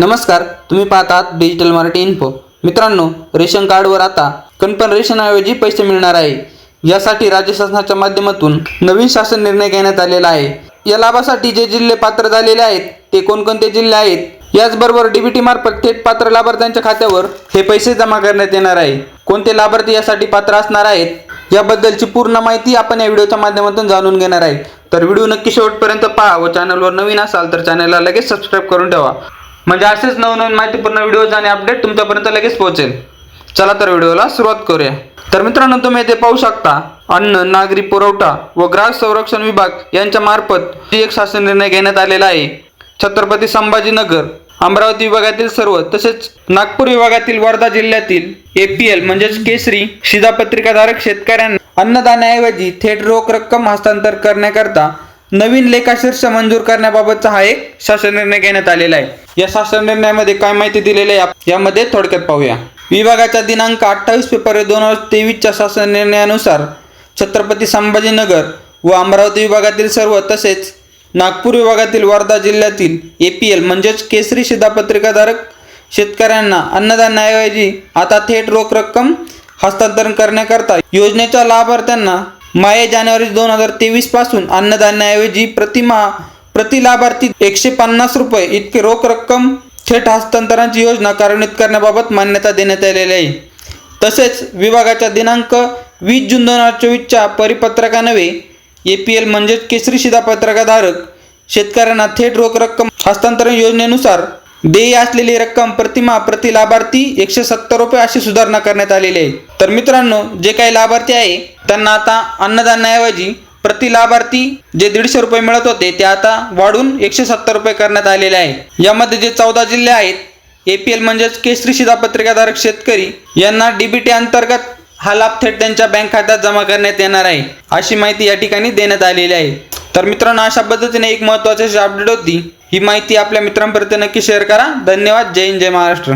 नमस्कार तुम्ही पाहतात डिजिटल मराठी इन्फो मित्रांनो रेशन कार्डवर आता कणपण रेशनऐवजी पैसे मिळणार आहे. यासाठी राज्य शासनाच्या माध्यमातून नवीन शासन निर्णय घेण्यात आलेला आहे. या लाभासाठी जे जिल्हे पात्र झालेले आहेत ते कोणकोणते जिल्हे आहेत याचबरोबर डीबीटी मार्फत थेट पात्र लाभार्थ्यांच्या खात्यावर हे पैसे जमा करण्यात येणार आहे. कोणते लाभार्थी यासाठी पात्र असणार आहेत याबद्दलची पूर्ण माहिती आपण या व्हिडिओच्या माध्यमातून जाणून घेणार आहे. तर व्हिडिओ नक्की शेवटपर्यंत पहा व चॅनलवर नवीन असाल तर चॅनलला लगेच सबस्क्राईब करून ठेवा. म्हणजे असेच नवनवीन माहितीपूर्ण व्हिडिओज आणि अपडेट तुमच्यापर्यंत लगेच पोहोचेल. चला तर व्हिडिओला सुरुवात करूया. तर मित्रांनो तुम्ही येथे पाहू शकता अन्न नागरी पुरवठा व ग्राहक संरक्षण विभाग यांच्या मार्फत एक शासन निर्णय घेण्यात आलेला आहे छत्रपती संभाजीनगर. अमरावती विभागातील सर्व तसेच नागपूर विभागातील वर्धा जिल्ह्यातील एपीएल म्हणजेच केसरी शिधापत्रिकाधारक शेतकऱ्यांना अन्नदानाऐवजी थेट रोख रक्कम हस्तांतर करण्याकरता नवीन लेखाशीर्ष मंजूर करण्याबाबतचा हा एक शासन निर्णय घेण्यात आलेला आहे. या शासन निर्णयामध्ये काय माहिती दिलेली आहे? यामध्ये थोडक्यात पाहूया. विभागाच्या दिनांक अठ्ठावीस फेब्रुवारी दोन हजार तेवीसच्या शासन निर्णयानुसार छत्रपती संभाजीनगर व अमरावती विभागातील सर्व तसेच नागपूर विभागातील वर्धा जिल्ह्यातील ए पी एल म्हणजेच केसरी शिधापत्रिकाधारक शेतकऱ्यांना अन्नधान्याऐवजी आता थेट रोख रक्कम हस्तांतरण करण्याकरता योजनेच्या लाभार्थ्यांना माया जानेवारी दोन हजार तेवीसपासून अन्नधान्याऐवजी प्रतिमा प्रति लाभार्थी एकशे पन्नास रुपये इतके रोख रक्कम थेट हस्तांतरणाची योजना कार्यान्वित करण्याबाबत मान्यता देण्यात आलेली आहे. तसेच विभागाच्या दिनांक वीस जून दोन हजार चोवीसच्या परिपत्रकानवे ए पी एल म्हणजेच केसरी शिधापत्रकाधारक शेतकऱ्यांना थेट रोख रक्कम हस्तांतरण योजनेनुसार देय असलेली रक्कम प्रतिमा प्रति लाभार्थी एकशे सत्तर रुपये अशी सुधारणा करण्यात आलेली आहे. तर मित्रांनो जे काही लाभार्थी आहे त्यांना आता अन्नधान्याऐवजी प्रति लाभार्थी जे दीडशे रुपये मिळत होते ते आता वाढून एकशे सत्तर रुपये करण्यात आलेले आहे. यामध्ये जे चौदा जिल्हे आहेत ए पी एल म्हणजेच केसरी शिधापत्रिकाधारक शेतकरी यांना डीबीटी अंतर्गत हा लाभ थेट त्यांच्या बँक खात्यात जमा करण्यात येणार आहे अशी माहिती या ठिकाणी देण्यात आलेली आहे. तर मित्रांनो अशा पद्धतीने एक महत्त्वाची अपडेट होती. ही माहिती आपल्या मित्रांपर्यंत नक्की शेअर करा. धन्यवाद. जय हिंद जय महाराष्ट्र.